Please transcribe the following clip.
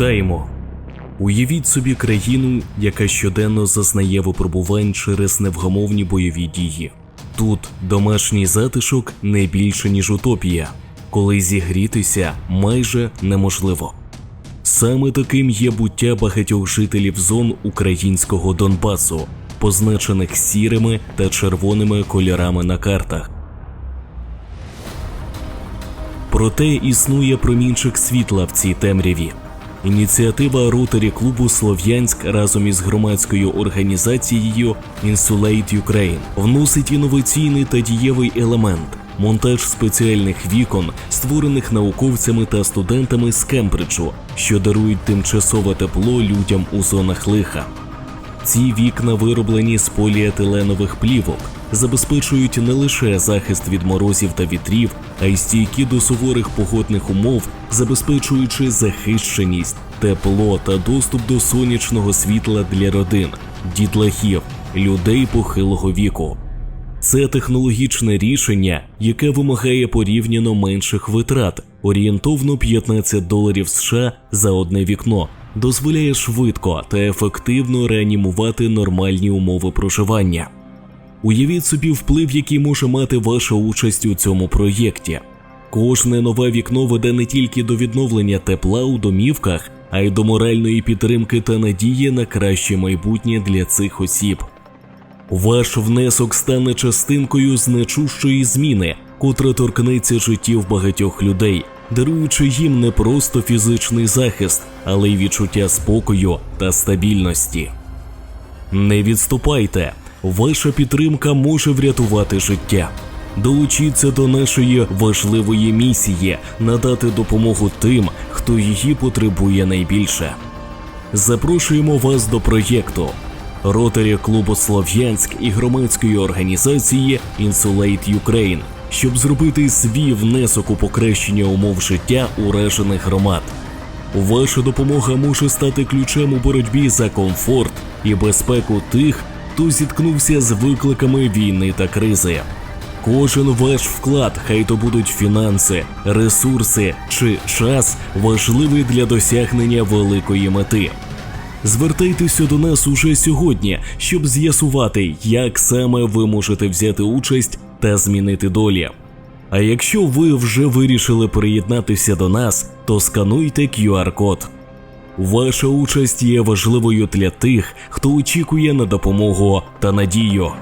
Вітаємо! Уявіть собі країну, яка щоденно зазнає випробувань через невгамовні бойові дії. Тут домашній затишок не більше, ніж утопія, коли зігрітися майже неможливо. Саме таким є буття багатьох жителів зон українського Донбасу, позначених сірими та червоними кольорами на картах. Проте існує промінчик світла в цій темряві. Ініціатива ротарі клубу Слов'янськ разом із громадською організацією Insulate Ukraine вносить інноваційний та дієвий елемент монтаж спеціальних вікон, створених науковцями та студентами з Кембриджу, що дарують тимчасове тепло людям у зонах лиха. Ці вікна вироблені з поліетиленових плівок, забезпечують не лише захист від морозів та вітрів, а й стійкі до суворих погодних умов, забезпечуючи захищеність, тепло та доступ до сонячного світла для родин, дітлахів, людей похилого віку. Це технологічне рішення, яке вимагає порівняно менших витрат, орієнтовно 15 доларів США за одне вікно, дозволяє швидко та ефективно реанімувати нормальні умови проживання. Уявіть собі вплив, який може мати ваша участь у цьому проєкті. Кожне нове вікно веде не тільки до відновлення тепла у домівках, а й до моральної підтримки та надії на краще майбутнє для цих осіб. Ваш внесок стане частинкою значущої зміни, котра торкнеться життів багатьох людей, даруючи їм не просто фізичний захист, але й відчуття спокою та стабільності. Не відступайте, ваша підтримка може врятувати життя. Долучіться до нашої важливої місії надати допомогу тим, хто її потребує найбільше. Запрошуємо вас до проєкту Ротарі клубу Слов'янськ і громадської організації Insulate Ukraine, щоб зробити свій внесок у покращення умов життя уражених громад. Ваша допомога може стати ключем у боротьбі за комфорт і безпеку тих, хто зіткнувся з викликами війни та кризи. Кожен ваш вклад, хай то будуть фінанси, ресурси чи час, важливий для досягнення великої мети. Звертайтеся до нас уже сьогодні, щоб з'ясувати, як саме ви можете взяти участь та змінити долі. А якщо ви вже вирішили приєднатися до нас, то скануйте QR-код. Ваша участь є важливою для тих, хто очікує на допомогу та надію.